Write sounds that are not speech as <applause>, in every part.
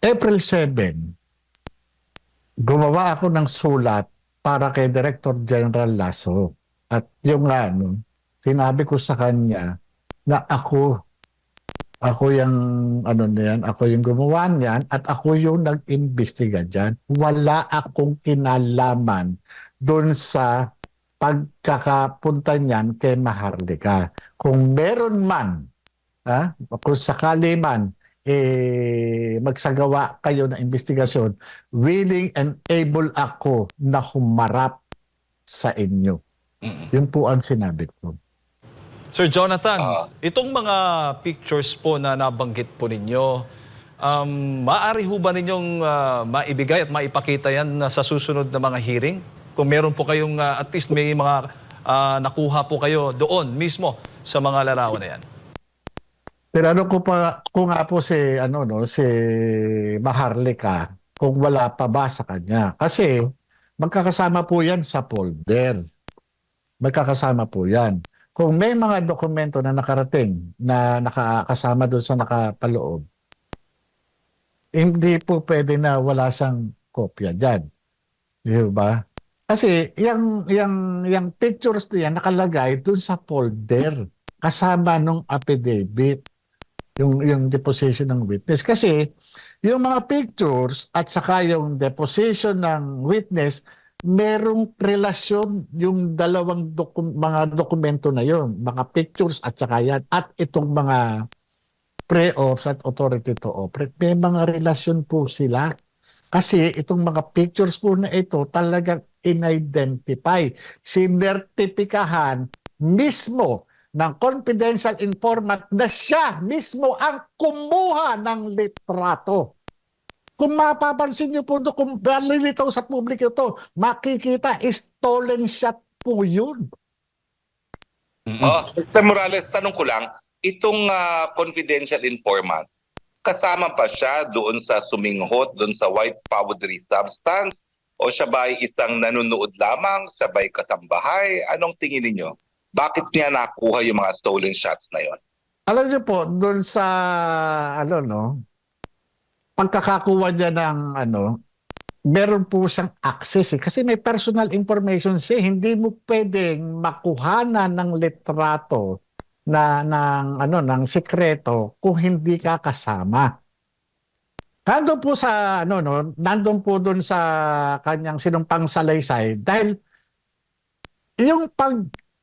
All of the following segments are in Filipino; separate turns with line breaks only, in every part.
April 7, gumawa ako ng sulat para kay Director General Lasso. At yung ano, sinabi ko sa kanya na ako, ako yung ano na yan, ako yung gumawa niyan at ako yung nag-imbestiga dyan. Wala akong kinalaman doon sa pagkakapunta niyan kay Maharlika. Kung meron man, ha, kung sakali man, eh, magsagawa kayo ng investigasyon, willing and able ako na humarap sa inyo. Yun po ang sinabi ko.
Sir Jonathan,
Ah.
itong mga pictures po na nabanggit po ninyo, um, maaari ho ba ninyong ah, maibigay at maipakita yan sa susunod na mga hearing? Kung meron po kayong ah, at least may mga ah, nakuha po kayo doon mismo sa mga larawan na yan.
Tinanong ko pa ko nga po si ano no si Maharlika kung wala pa ba sa kanya kasi magkakasama po yan sa folder. Magkakasama po yan. Kung may mga dokumento na nakarating na nakakasama doon sa nakapaloob, hindi po pwede na wala siyang kopya diyan. Di ba? Kasi yung, yung, yung pictures na yan nakalagay doon sa folder kasama nung affidavit yung yung deposition ng witness. Kasi yung mga pictures at saka yung deposition ng witness merong relasyon yung dalawang dokum- mga dokumento na yon mga pictures at saka yan. At itong mga pre-ops at authority to operate may mga relasyon po sila. Kasi itong mga pictures po na ito talagang in-identify. Sinertipikahan mismo ng confidential informant na siya mismo ang kumuha ng litrato. Kung mapapansin niyo po ito, kung malilitaw sa publiko ito, makikita stolen shot po yun.
Oh, Mr. Morales, tanong ko lang, itong ah, confidential informant, kasama pa siya doon sa suminghot, doon sa white powdery substance? O siya ba ay isang nanonood lamang? Siya ba ay kasambahay? Anong tingin ninyo? Bakit niya nakuha yung mga stolen shots na yon?
Alam niyo po, doon sa, ano no, pagkakakuha niya ng, ano, meron po siyang access eh. Kasi may personal information siya. Hindi mo pwedeng makuhanan ng litrato na ng ano ng sekreto kung hindi ka kasama. Nandun po sa ano no, nandun po doon sa kanyang sinumpang salaysay dahil yung pag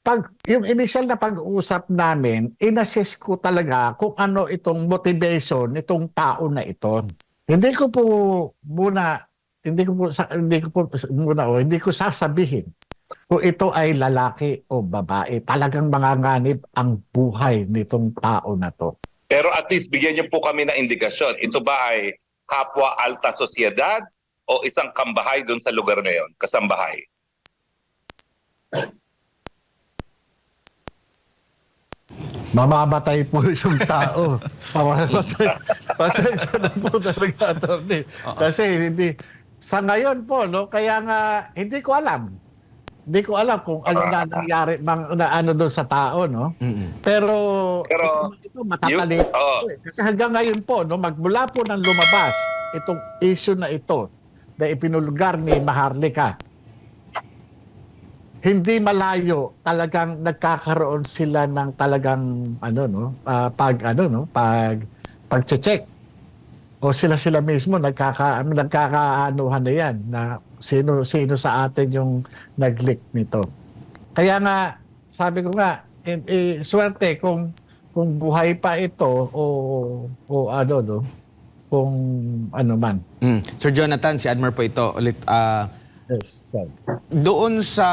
pag yung initial na pag-uusap namin, inassess ko talaga kung ano itong motivation nitong tao na ito. Hindi ko po muna hindi ko po hindi ko po muna hindi ko sasabihin kung ito ay lalaki o babae. Talagang manganganib ang buhay nitong tao na to.
Pero at least bigyan niyo po kami ng indikasyon. Ito ba ay kapwa alta sosyedad o isang kambahay doon sa lugar na yon? Kasambahay.
Mamamatay po <laughs> yung tao. Pasensya pasensya na po talaga, attorney. Kasi hindi, sa ngayon po, no, kaya nga, hindi ko alam. Hindi ko alam kung ano na nangyari, mang, na, ano doon sa tao, no? Pero,
Pero,
ito, ito matatalino. ito eh. Kasi hanggang ngayon po, no, magmula po nang lumabas itong issue na ito na ipinulgar ni Maharlika, hindi malayo talagang nagkakaroon sila ng talagang ano no ah, pag ano no pag pagche-check o sila sila mismo nagkaka nagkakaanuhan na yan na sino sino sa atin yung nag-leak nito kaya nga sabi ko nga eh, eh, swerte kung kung buhay pa ito o o ano no kung ano man
Mm. Sir Jonathan, si Admar po ito ulit. ah,
yes sir.
doon sa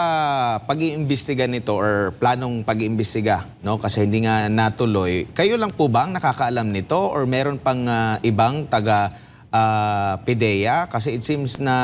pag-iimbestiga nito or planong pag-iimbestiga, no? Kasi hindi nga natuloy. Kayo lang po ba ang nakakaalam nito or meron pang ah, ibang taga ah, PIDEA? Kasi it seems na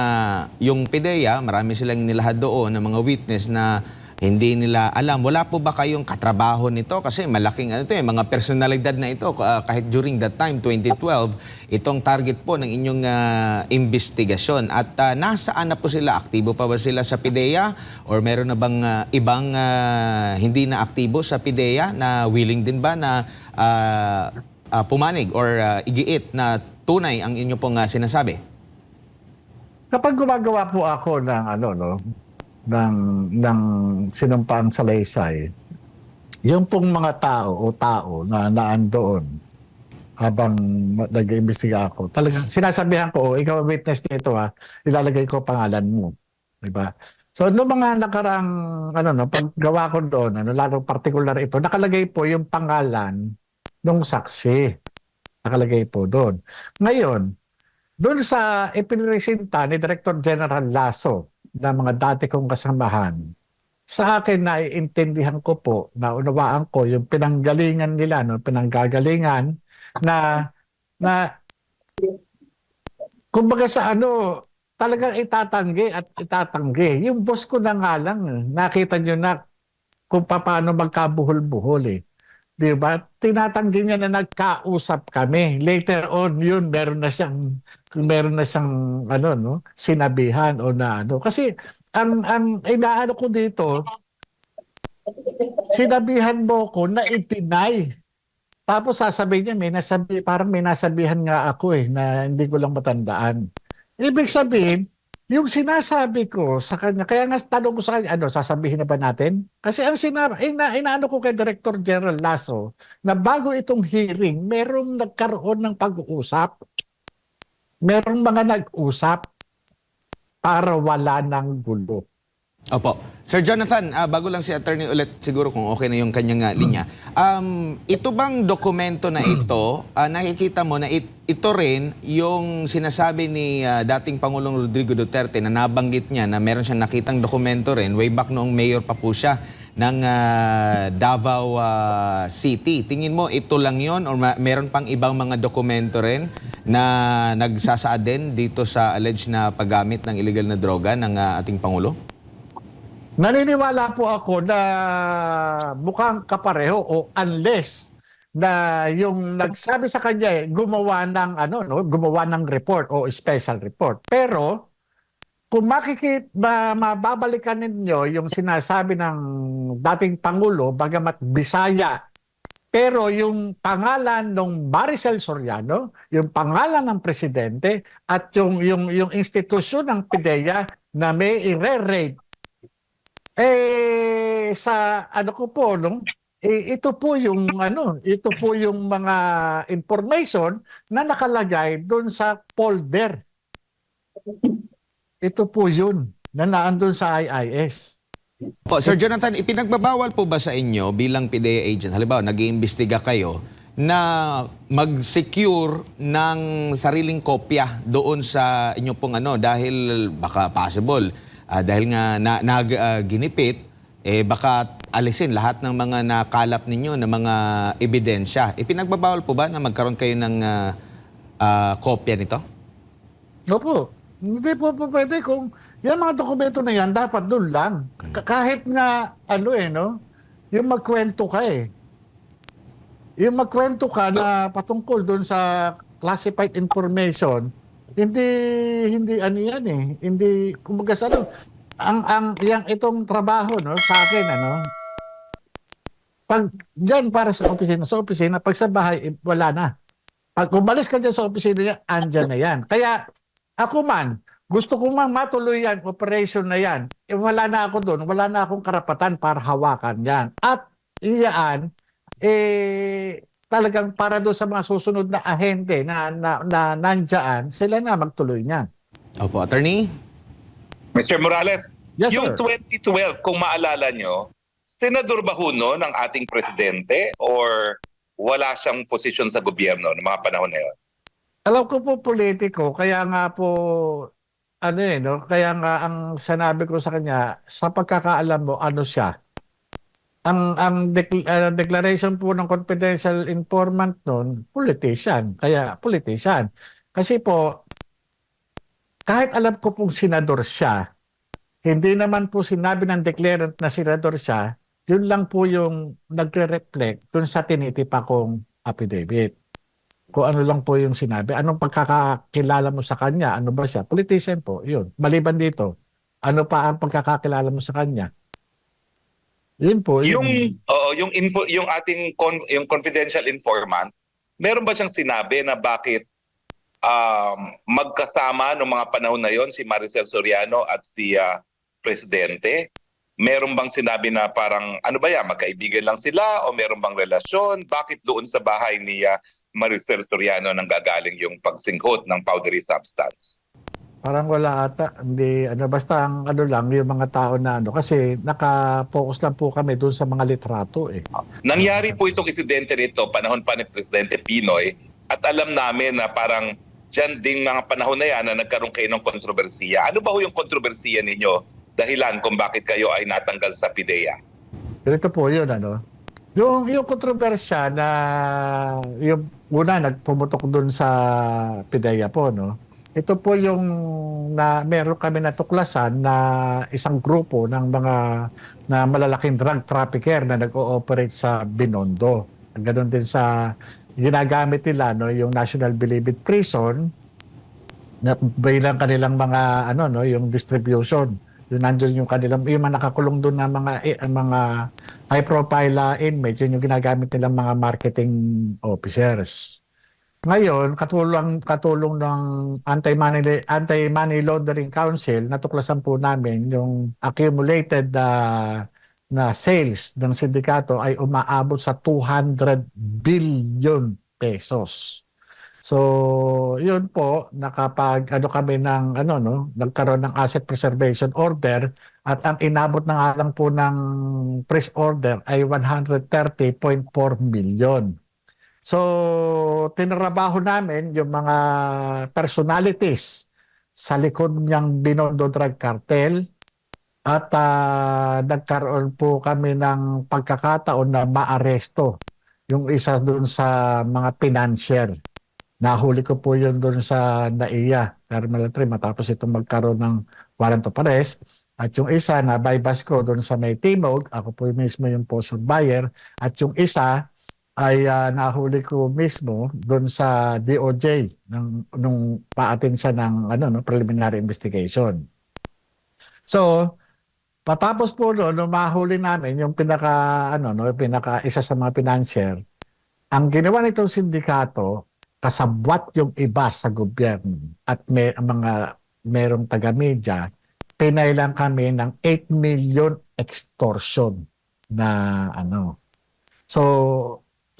yung PIDEA, marami silang nilahad doon ng mga witness na hindi nila alam. Wala po ba kayong katrabaho nito? Kasi malaking ano to, eh, mga personalidad na ito. ah, kahit during that time, 2012, itong target po ng inyong ah, investigasyon. At ah, nasaan na po sila? Aktibo pa ba sila sa PIDEA? Or meron na bang ah, ibang ah, hindi na aktibo sa PIDEA na willing din ba na ah, ah, pumanig or ah, igiit na tunay ang inyo pong ah, sinasabi?
Kapag gumagawa po ako ng ano no ng ng sinumpaang salaysay, yung pong mga tao o tao na naandoon habang nag-iimbestiga ako, talagang sinasabihan ko, oh, ikaw witness nito ha, ilalagay ko pangalan mo. Di ba? So, no mga nakarang, ano no, paggawa ko doon, ano, lalo particular ito, nakalagay po yung pangalan ng saksi. Nakalagay po doon. Ngayon, doon sa ipinresenta ni Director General Lasso na mga dati kong kasamahan, sa akin naiintindihan ko po, naunawaan ko yung pinanggalingan nila, no, pinanggagalingan na na kumbaga sa ano, talagang itatanggi at itatanggi. Yung boss ko na nga lang, nakita nyo na kung paano magkabuhol-buhol eh. Di ba? Tinatanggi niya na nagkausap kami. Later on, yun, meron na siyang, meron na siyang, ano, no, sinabihan o na ano. Kasi, ang, ang, inaano ko dito, sinabihan mo ko na itinay. Tapos sasabihin niya, may nasabi, parang may nasabihan nga ako eh, na hindi ko lang matandaan. Ibig sabihin, yung sinasabi ko sa kanya, kaya nga tanong ko sa kanya, ano, sasabihin na ba natin? Kasi ang sinabi, ina, inaano ko kay Director General Lasso, na bago itong hearing, merong nagkaroon ng pag-uusap. Merong mga nag-usap para wala ng gulo.
Opo. Sir Jonathan, ah, bago lang si attorney ulit siguro kung okay na yung kanyang ah, linya. Um, ito bang dokumento na ito, ah, nakikita mo na it- ito rin yung sinasabi ni ah, dating Pangulong Rodrigo Duterte na nabanggit niya na meron siyang nakitang dokumento rin way back noong mayor pa po siya ng ah, Davao ah, City. Tingin mo ito lang yon ma- meron pang ibang mga dokumento rin na nagsasaad din dito sa alleged na paggamit ng illegal na droga ng ah, ating Pangulo?
Naniniwala po ako na mukhang kapareho o unless na yung nagsabi sa kanya eh, gumawa ng ano no gumawa ng report o special report pero kung makikit ma, mababalikan ninyo yung sinasabi ng dating pangulo bagamat Bisaya. Pero yung pangalan ng Maricel Soriano, yung pangalan ng presidente at yung yung yung institusyon ng PIDEA na may i-rate eh sa ano ko po no, eh, ito po yung ano, ito po yung mga information na nakalagay doon sa folder. Ito po yun na naandun sa IIS.
Po, Sir Jonathan, ipinagbabawal po ba sa inyo bilang PDEA agent, halimbawa nag-iimbestiga kayo, na mag-secure ng sariling kopya doon sa inyo pong ano dahil baka possible ah, dahil nga na, nag-ginipit eh baka alisin lahat ng mga nakalap ninyo na mga ebidensya. Ipinagbabawal po ba na magkaroon kayo ng ah, ah, kopya nito?
Opo. Hindi po po pwede. Kung yung mga dokumento na yan dapat doon lang. Ka- kahit nga ano eh no, yung magkwento ka eh. Yung magkwento ka na patungkol doon sa classified information, hindi hindi ano yan eh. Hindi kumbaga sa ano, ang ang yang itong trabaho no? Sa akin ano? Pag diyan para sa opisina sa opisina pag sa bahay eh, wala na. Pag umalis ka dyan sa opisina niya andyan na yan. Kaya ako man gusto ko man matuloy yan operation na yan eh, wala na ako doon wala na akong karapatan para hawakan yan at iyaan eh talagang para doon sa mga susunod na ahente na, na, na nandyan, sila na magtuloy niyan.
Opo, attorney?
Mr. Morales,
Yes,
yung
sir.
2012, kung maalala nyo, senador ba ho no ng ating presidente or wala siyang posisyon sa gobyerno ng mga panahon na yun?
Alam ko po politiko, kaya nga po ano eh, no? Kaya nga ang sinabi ko sa kanya, sa pagkakaalam mo, ano siya? Ang ang dec- uh, declaration po ng confidential informant noon, politician. Kaya politician. Kasi po kahit alam ko pong senador siya, hindi naman po sinabi ng declarant na senador siya, yun lang po yung nagre-reflect dun sa tinitipa kong affidavit kung ano lang po yung sinabi. Anong pagkakakilala mo sa kanya? Ano ba siya? Politician po, yun. Maliban dito, ano pa ang pagkakakilala mo sa kanya? Yun po.
Yung
yun.
oo, yung info, yung ating con- yung confidential informant, meron ba siyang sinabi na bakit um, magkasama noong mga panahon na yon si Maricel Soriano at si ah, Presidente? Meron bang sinabi na parang ano ba yan, magkaibigan lang sila o meron bang relasyon? Bakit doon sa bahay ni ah, Maricel Soriano nanggagaling yung pagsinghot ng powdery substance?
Parang wala ata, hindi, ano, basta ang ano lang, yung mga tao na ano, kasi naka-focus lang po kami doon sa mga litrato eh.
Nangyari po itong insidente nito panahon pa ni Presidente Pinoy at alam namin na parang dyan din mga panahon na yan na nagkaroon kayo ng kontrobersiya. Ano ba ho yung kontrobersiya ninyo dahilan kung bakit kayo ay natanggal sa PIDEA?
Ganito po yun, ano. Yung, yung kontrobersya na yung una nagpumutok doon sa PIDEA po, no. Ito po yung na meron kami natuklasan na isang grupo ng mga na malalaking drug trafficker na nag-ooperate sa Binondo. Ganon din sa ginagamit nila no yung National Bilibid Prison na bilang kanilang mga ano no yung distribution. Yung nandiyan yung kanilang yung mga nakakulong doon na mga eh, mga high profile uh, inmate, yun yung ginagamit nilang mga marketing officers. Ngayon, katulong katulong ng Anti-Money Anti-Money Laundering Council, natuklasan po namin yung accumulated uh, na sales ng sindikato ay umaabot sa 200 billion pesos. So, yun po, nakapag ano kami ng ano no, nagkaroon ng asset preservation order at ang inabot ng alang po ng press order ay 130.4 million. So, tinrabaho namin yung mga personalities sa likod niyang Binondo Drug Cartel at ah, nagkaroon po kami ng pagkakataon na maaresto yung isa doon sa mga financier. Nahuli ko po yun doon sa NAIA, Terminal 3, matapos itong magkaroon ng warrant of arrest. At yung isa na bypass ko doon sa may Timog, ako po mismo yung postal buyer. At yung isa ay ah, nahuli ko mismo doon sa DOJ ng nung paatin siya ng ano no preliminary investigation. So patapos po no, nung mahuli namin yung pinaka ano no pinaka isa sa mga financier, ang ginawa nitong sindikato kasabwat yung iba sa gobyerno at may mga merong taga-media, pinailan kami ng 8 million extortion na ano. So,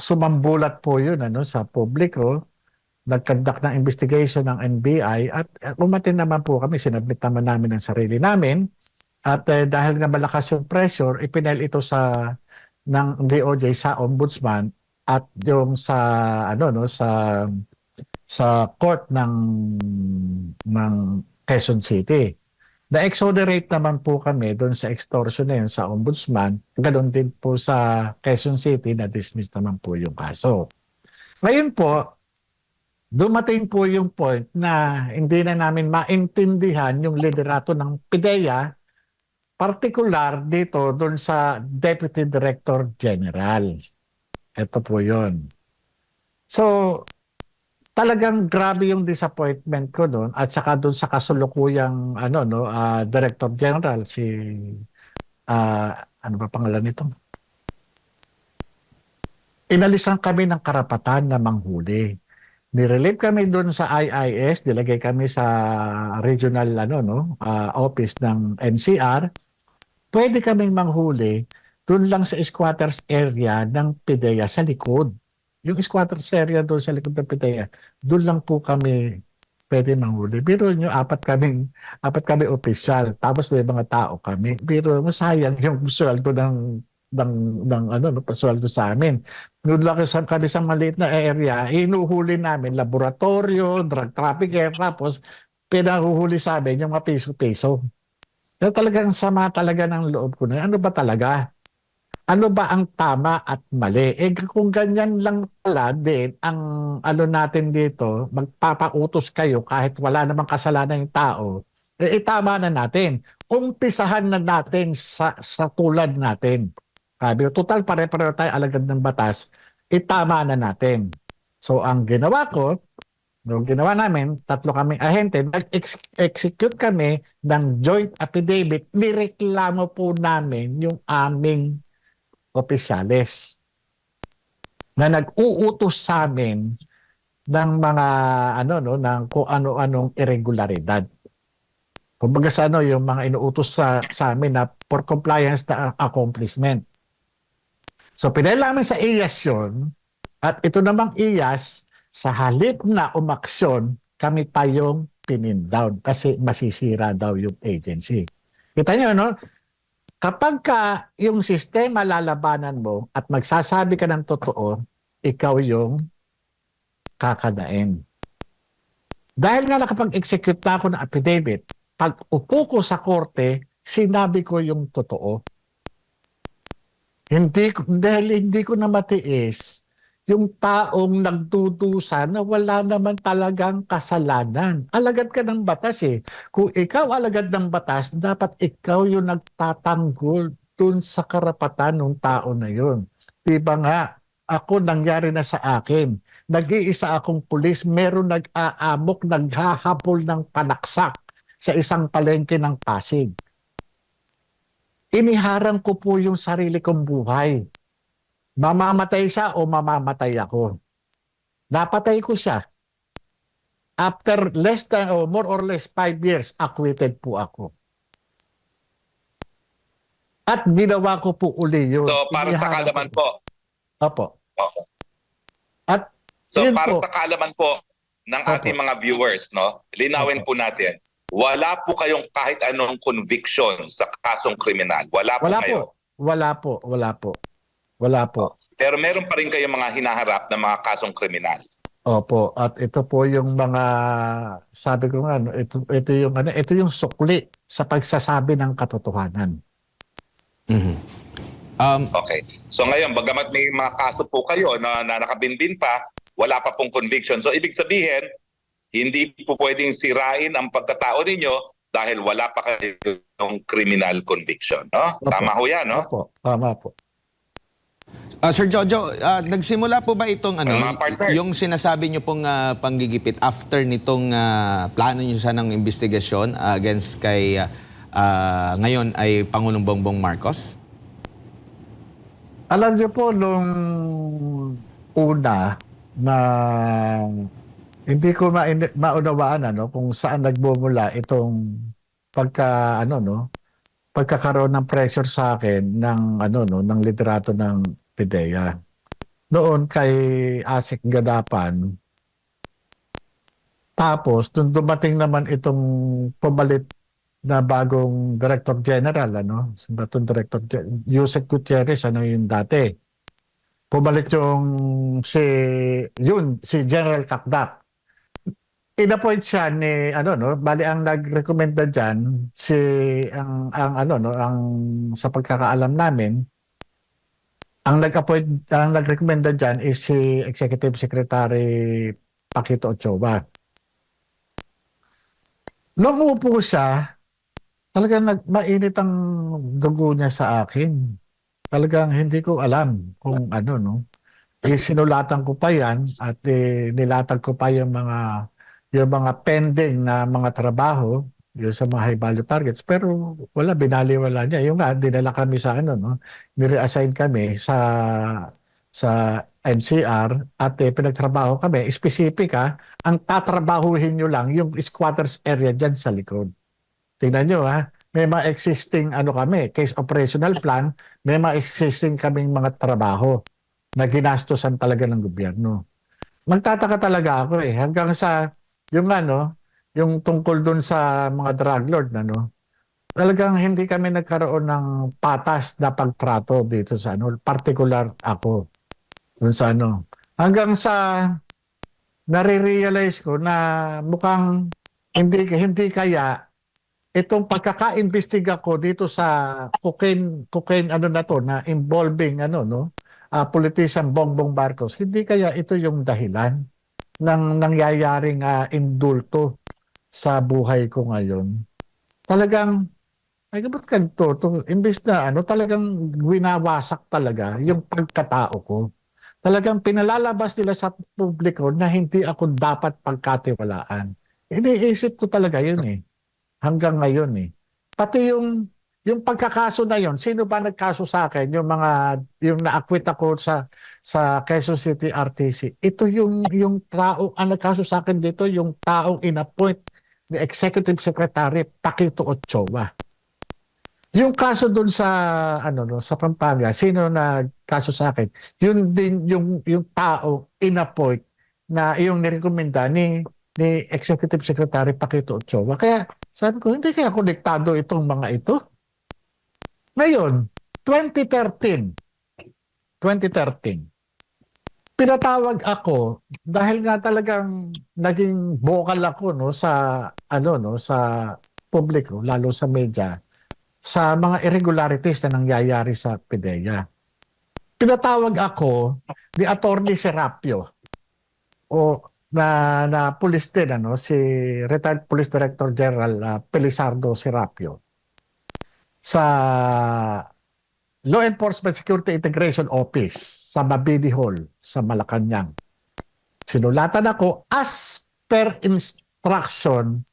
sumambulat po yun ano, sa publiko, nagkandak ng investigation ng NBI at, at umatin naman po kami, sinabit naman namin ang sarili namin. At eh, dahil nga malakas yung pressure, ipinail ito sa ng DOJ sa ombudsman at yung sa ano no sa sa court ng ng Quezon City. Na-exonerate naman po kami doon sa extortion na yun sa ombudsman. Ganon din po sa Quezon City na dismiss naman po yung kaso. Ngayon po, dumating po yung point na hindi na namin maintindihan yung liderato ng PIDEA, particular dito doon sa Deputy Director General. Ito po yun. So, talagang grabe yung disappointment ko doon at saka doon sa kasulukuyang ano no ah, Director General si ah, ano ba pangalan nito? Inalisan kami ng karapatan na manghuli. Nirelieve kami doon sa IIS, dilagay kami sa regional ano no ah, office ng NCR. Pwede kaming manghuli doon lang sa squatters area ng PIDEA sa likod. Yung squatters area doon sa likod ng PIDEA, doon lang po kami pwede manghuli. Biro nyo, apat kaming, apat kami official, tapos may mga tao kami. Biro mo, sayang yung sweldo ng ng, ng ano, no, pasweldo sa amin. Doon lang sa, kami sa maliit na area, inuhuli namin laboratorio, drug trafficker, tapos pinahuhuli sa amin yung mga piso-piso. Kaya talagang sama talaga ng loob ko na, ano ba talaga? Ano ba ang tama at mali? Eh kung ganyan lang pala din ang ano natin dito, magpapautos kayo kahit wala namang kasalanan yung tao, eh, eh tama na natin. Umpisahan na natin sa, sa tulad natin. Sabi total pare-pareho tayo alagad ng batas, itama na natin. So ang ginawa ko, nung ginawa namin, tatlo kaming ahente, nag-execute kami ng joint affidavit, nireklamo po namin yung aming opisyales na nag-uutos sa amin ng mga ano no ng kung ano-anong irregularidad. Kumbaga sa ano yung mga inuutos sa sa amin na for compliance na accomplishment. So pinailaman sa IAS yun at ito namang IAS sa halip na umaksyon kami pa yung pinindown kasi masisira daw yung agency. Kita niyo no? Kapag ka yung sistema lalabanan mo at magsasabi ka ng totoo, ikaw yung kakadain. Dahil nga nakapag-execute na ako ng affidavit, pag upo ko sa korte, sinabi ko yung totoo. Hindi dahil hindi ko na matiis yung taong nagdudusa na wala naman talagang kasalanan. Alagad ka ng batas eh. Kung ikaw alagad ng batas, dapat ikaw yung nagtatanggol dun sa karapatan ng tao na yun. Di ba nga, ako nangyari na sa akin. Nag-iisa akong pulis, meron nag-aamok, naghahabol ng panaksak sa isang palengke ng Pasig. Iniharang ko po yung sarili kong buhay. Mamamatay siya o mamamatay ako. Napatay ko siya. After less than or more or less five years, acquitted po ako. At ginawa ko po uli yun.
So para sa kalaman
ko.
po,
Opo. At
so para
po.
sa kalaman po ng
Opo.
ating mga viewers, no, linawin po natin, wala po kayong kahit anong conviction sa kasong kriminal. Wala po
wala
kayo.
po. Wala po. Wala po. Wala po.
Pero meron pa rin kayong mga hinaharap na mga kasong kriminal.
Opo, at ito po yung mga sabi ko nga no, ito ito yung ano, ito yung sukli sa pagsasabi ng katotohanan.
Mhm. Um,
Okay. So ngayon, bagamat may mga kaso po kayo na, na nakabinbin pa, wala pa pong conviction. So ibig sabihin, hindi po pwedeng sirain ang pagkatao ninyo dahil wala pa kayong criminal conviction. No?
Opo.
Tama ho yan, no?
Opo, tama po.
Ah, Sir Jojo, ah, nagsimula po ba itong ano, yung sinasabi niyo pong ah, panggigipit after nitong ah, plano niyo sa ng investigasyon ah, against kay ah, ah, ngayon ay Pangulong Bongbong Marcos?
Alam niyo po nung una na hindi ko ma maunawaan ano kung saan nagmumula itong pagka ano no pagkakaroon ng pressure sa akin ng ano no ng liderato ng PIDEA. Noon kay Asik Gadapan tapos nung dumating naman itong pumalit na bagong Director General, ano? Si Batong Director Gen- Yusek Gutierrez, ano yung dati. Pumalit yung si, yun, si General Kakdak. Inappoint siya ni, ano, no? Bali, ang nag-recommenda dyan, si, ang, ang, ano, no? Ang, sa pagkakaalam namin, ang nag-appoint, ang nag-recommenda dyan is si Executive Secretary Pakito Ochoa. Nung umupo siya, talagang nag, mainit ang dugo niya sa akin. Talagang hindi ko alam kung ano, no. Eh, sinulatan ko pa yan at eh, nilatag ko pa yung mga yung mga pending na mga trabaho yung sa mga high value targets. Pero wala binaliwala niya. Yung nga dinala kami sa ano no? Ni-reassign kami sa sa NCR at eh, pinagtrabaho kami. Specific ha ang tatrabahuhin nyo lang yung squatters area dyan sa likod. Tingnan nyo ha, may mga existing ano kami, case operational plan, may mga existing kaming mga trabaho na ginastosan talaga ng gobyerno. Magtataka talaga ako eh, hanggang sa yung ano, yung tungkol dun sa mga drug lord ano, talagang hindi kami nagkaroon ng patas na pagtrato dito sa ano, particular ako dun sa ano. Hanggang sa nare-realize ko na mukhang hindi hindi kaya itong pagkaka-imbestiga ko dito sa cocaine cocaine ano na to na involving ano no? Uh, politician Bongbong Marcos. Hindi kaya ito yung dahilan ng nangyayaring ah, indulto sa buhay ko ngayon talagang ay ba't ganito to imbes na ano talagang winawasak talaga yung pagkatao ko talagang pinalalabas nila sa publiko na hindi ako dapat pagkatiwalaan iniisip ko talaga yun eh hanggang ngayon eh. Pati yung yung pagkakaso na yon, sino ba nagkaso sa akin? Yung mga yung na-acquit ako sa sa Quezon City RTC. Ito yung yung tao ang nagkaso sa akin dito, yung taong inappoint ni Executive Secretary Paquito Ochoa. Yung kaso doon sa ano no sa Pampanga, sino na kaso sa akin? Yun din yung yung tao inappoint na yung nirekomenda ni ni Executive Secretary Paquito Ochoa. Kaya sabi ko, hindi kaya konektado itong mga ito. Ngayon, 2013, 2013, pinatawag ako dahil nga talagang naging vocal ako no sa ano no sa publiko lalo sa media sa mga irregularities na nangyayari sa PDEA. Pinatawag ako ni Attorney Serapio o na na police din ano si retired police director general uh, Pelisardo Serapio sa Law Enforcement Security Integration Office sa Mabini Hall sa Malacanang. Sinulatan ako as per instruction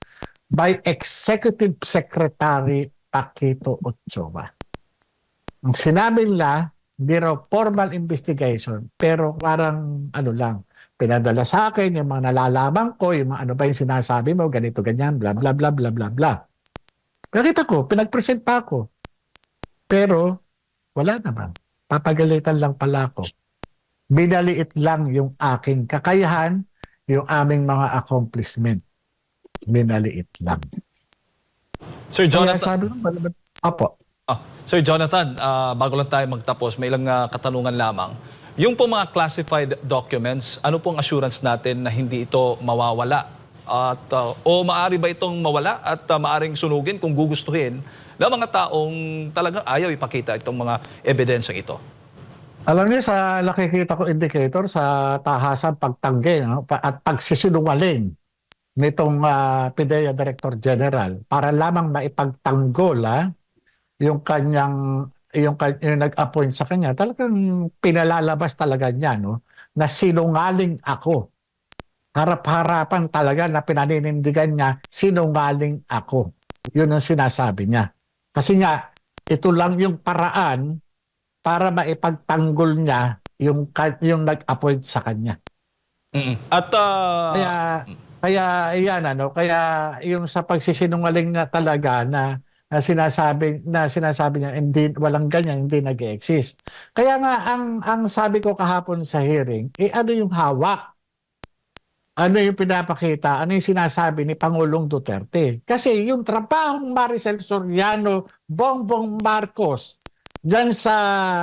by Executive Secretary Paquito Ochoa. Ang sinabi nila, hindi raw formal investigation, pero parang ano lang, pinadala sa akin yung mga nalalaman ko, yung mga ano ba yung sinasabi mo, ganito, ganyan, bla bla bla bla bla bla. Nakita ko, pinag-present pa ako. Pero, wala naman. Papagalitan lang pala ako. Binaliit lang yung aking kakayahan, yung aming mga accomplishment. Binaliit lang.
Sir
Kaya
Jonathan,
sabi ko, malaman, Apo.
ah, Sir Jonathan, ah, bago lang tayo magtapos, may ilang ah, katanungan lamang. Yung po mga classified documents, ano pong assurance natin na hindi ito mawawala? At, ah, o maari ba itong mawala at ah, maaring sunugin kung gugustuhin ng mga taong talagang ayaw ipakita itong mga ebidensyang ito?
Alam niyo sa nakikita ko indicator sa tahasan pagtanggi no? at pagsisinungaling nitong ah, PIDEA Director General para lamang maipagtanggol ah, yung kanyang yung, yung nag-appoint sa kanya talagang pinalalabas talaga niya no na sinungaling ako harap-harapan talaga na pinaninindigan niya sinungaling ako yun ang sinasabi niya kasi nga ito lang yung paraan para maipagtanggol niya yung yung nag-appoint sa kanya.
At ah,
Kaya kaya iyan ano, kaya yung sa pagsisinungaling na talaga na na sinasabi na sinasabi niya hindi walang ganyan, hindi nag-exist. Kaya nga ang ang sabi ko kahapon sa hearing, eh ano yung hawak? Ano yung pinapakita? Ano yung sinasabi ni Pangulong Duterte? Kasi yung trabahong Maricel Soriano, Bongbong Marcos, diyan sa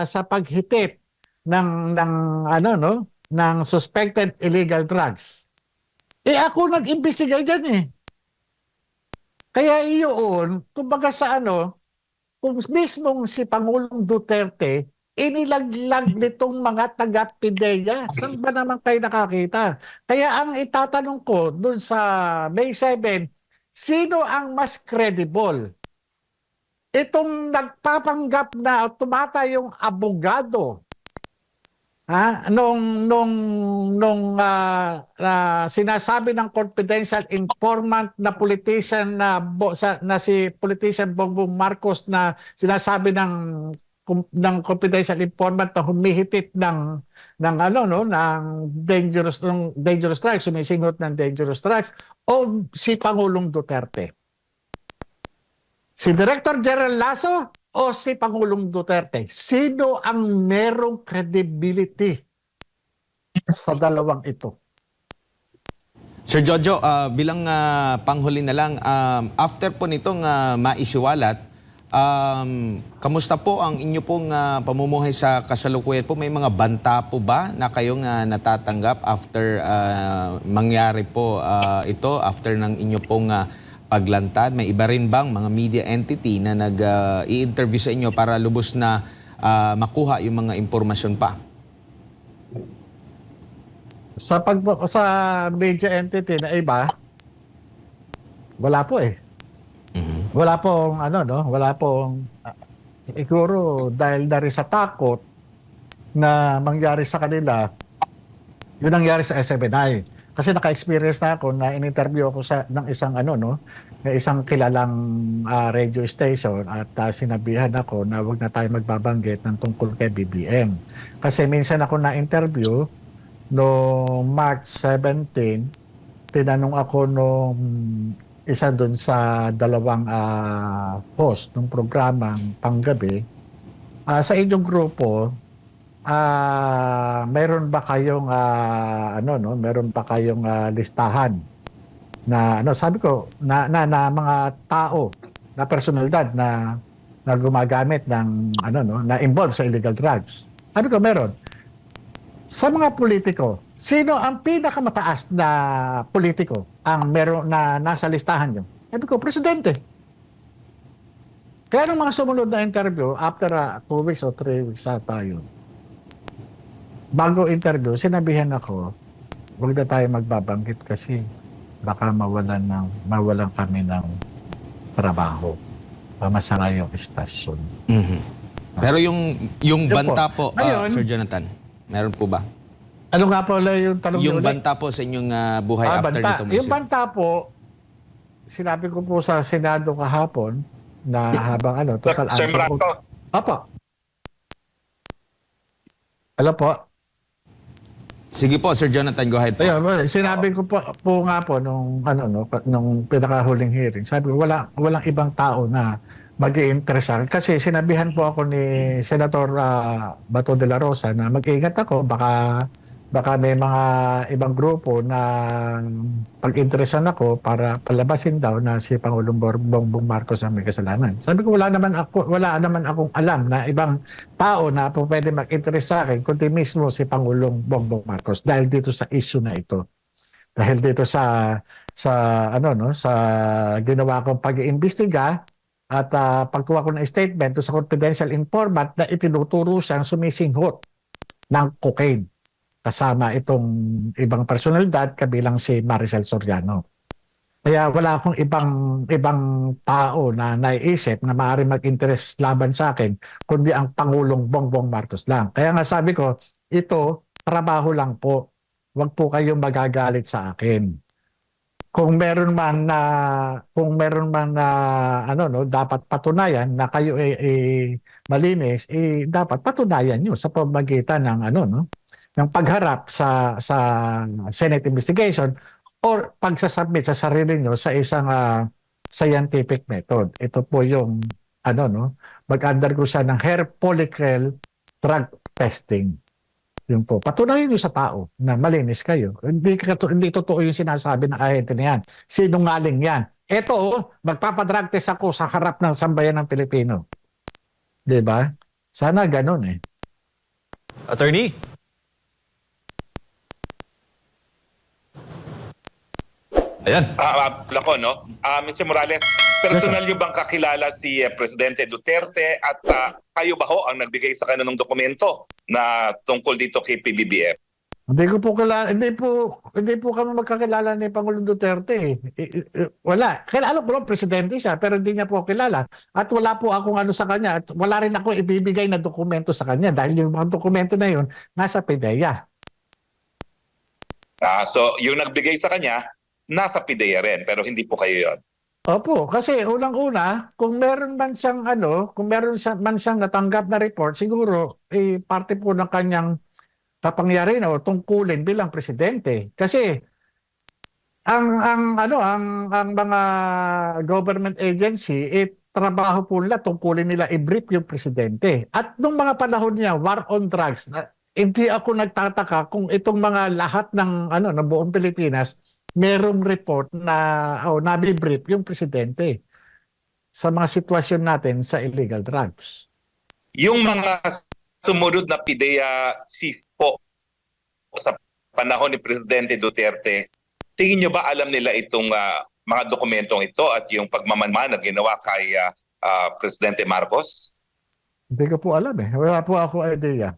sa paghitip ng ng ano no, ng suspected illegal drugs. Eh ako nag-imbestiga diyan eh. Kaya iyon, kumbaga sa ano, kung mismong si Pangulong Duterte, inilaglag nitong mga taga-PIDEA. Saan ba naman kayo nakakita? Kaya ang itatanong ko dun sa May 7, sino ang mas credible? Itong nagpapanggap na tumata yung abogado Ha? Nung nung nung ah, ah, sinasabi ng confidential informant na politician na bo, sa, na si politician Bongbong Marcos na sinasabi ng ng confidential informant na humihitit ng ng ano no ng dangerous ng dangerous drugs sumisingot ng dangerous drugs o si Pangulong Duterte si Director General Lasso o si Pangulong Duterte? Sino ang merong credibility sa dalawang ito?
Sir Jojo, ah, bilang ah, panghuli na lang, um, after po nitong ah, maisiwalat, um, kamusta po ang inyo pong ah, pamumuhay sa kasalukuyan po? May mga banta po ba na kayong ah, natatanggap after ah, mangyari po ah, ito, after ng inyo pong ah, paglantad? May iba rin bang mga media entity na nag-i-interview sa inyo para lubos na ah, makuha yung mga impormasyon pa?
Sa pag sa media entity na iba, wala po eh.
Mhm.
Wala pong ano no, wala pong ah, siguro dahil na sa takot na mangyari sa kanila, yun nangyari sa SMNI. kasi naka-experience na ako na in-interview ako sa ng isang ano no, na isang kilalang ah, radio station at ah, sinabihan ako na wag na tayo magbabanggit ng tungkol kay BBM. Kasi minsan ako na-interview no March 17, tinanong ako nung isa doon sa dalawang ah, host ng programang panggabi, ah, sa inyong grupo, ah meron ba kayong ah, ano no, meron ba kayong ah, listahan na ano sabi ko na, na na mga tao na personalidad na na gumagamit ng ano no, na involved sa illegal drugs. Sabi ko meron. Sa mga politiko, sino ang pinakamataas na politiko ang meron na nasa listahan niyo? Sabi ko, presidente. Kaya nung mga sumunod na interview, after uh, two weeks or three weeks ata yun, bago interview, sinabihan ako, huwag na tayo magbabanggit kasi baka mawalan ng mawalan kami ng trabaho. Pamasara yung istasyon.
Mhm. Pero yung yung
Yun po.
banta po, ah,
Ngayon-
Sir Jonathan, meron po ba?
Ano nga po ulit yung tanong
yung
niyo ulit?
banta po sa inyong ah, buhay
Ah,
after
banta.
nito,
Yung
Sir.
banta po, sinabi ko po sa Senado kahapon na <laughs> habang ano, total
Sir
ano po- Opo. Alam po,
Sige po, Sir Jonathan, go ahead po.
Ayun, well, sinabi ko po, po nga po nung ano no, pa- nung pinakahuling hearing. Sabi ko wala walang ibang tao na mag-iinteresa kasi sinabihan po ako ni Senator ah, Bato de la Rosa na mag-ingat ako baka baka may mga ibang grupo na pag-interesan ako para palabasin daw na si Pangulong Bongbong Marcos ang may kasalanan. Sabi ko wala naman ako wala naman akong alam na ibang tao na pwede mag-interest sa akin kundi mismo si Pangulong Bongbong Marcos dahil dito sa issue na ito. Dahil dito sa sa ano no sa ginawa kong pag-iimbestiga at ah, pagkuha ko ng statement to sa confidential informant na itinuturo siyang sumisinghot ng cocaine kasama itong ibang personalidad kabilang si Maricel Soriano. Kaya wala akong ibang ibang tao na naiisip na maaari mag-interest laban sa akin kundi ang Pangulong Bongbong Marcos lang. Kaya nga sabi ko, ito trabaho lang po. Huwag po kayong magagalit sa akin. Kung meron man na kung meron man na ano no dapat patunayan na kayo ay, ay malinis eh dapat patunayan niyo sa pamamagitan ng ano no ng pagharap sa sa Senate investigation or pagsasubmit sa sarili nyo sa isang ah, scientific method. Ito po yung ano no, mag-undergo siya ng hair follicle drug testing. Yun po. Patunayan nyo sa tao na malinis kayo. Hindi, hindi totoo yung sinasabi ng ahente na yan. Sinungaling yan. Ito, oh, magpapadrug test ako sa harap ng sambayan ng Pilipino. Ba? Sana ganun eh.
Attorney? Ayan.
Ah, uh, ko, no? Ah, Mr. Morales, personal niyo bang kakilala si eh, Presidente Duterte at ah, kayo ba ho ang nagbigay sa kanya ng dokumento na tungkol dito kay PBBM?
Hindi ko po kilala, hindi po hindi po kami magkakilala ni Pangulong Duterte. eh. I- i- i- Wala. Kilala ko presidente siya pero hindi niya po kilala. At wala po akong ano sa kanya at wala rin ako ibibigay na dokumento sa kanya dahil yung mga dokumento na yun nasa PDEA.
Ah, so, yung nagbigay sa kanya, nasa PIDEA rin, pero hindi po kayo yon.
Opo, kasi unang-una, kung meron man siyang ano, kung meron man siyang natanggap na report, siguro eh parte po ng kanyang kapangyarihan o tungkulin bilang presidente. Kasi ang ang ano ang ang mga government agency eh trabaho po nila tungkulin nila i-brief yung presidente. At nung mga panahon niya war on drugs, na, hindi ako nagtataka kung itong mga lahat ng ano ng buong Pilipinas merong report na o nabibrief yung presidente sa mga sitwasyon natin sa illegal drugs.
Yung mga sumunod na PIDEA chief po sa panahon ni Presidente Duterte, tingin nyo ba alam nila itong ah, mga dokumentong ito at yung pagmamanman na ginawa kay ah, ah, Presidente Marcos?
Hindi ko po alam eh. Wala po ako idea.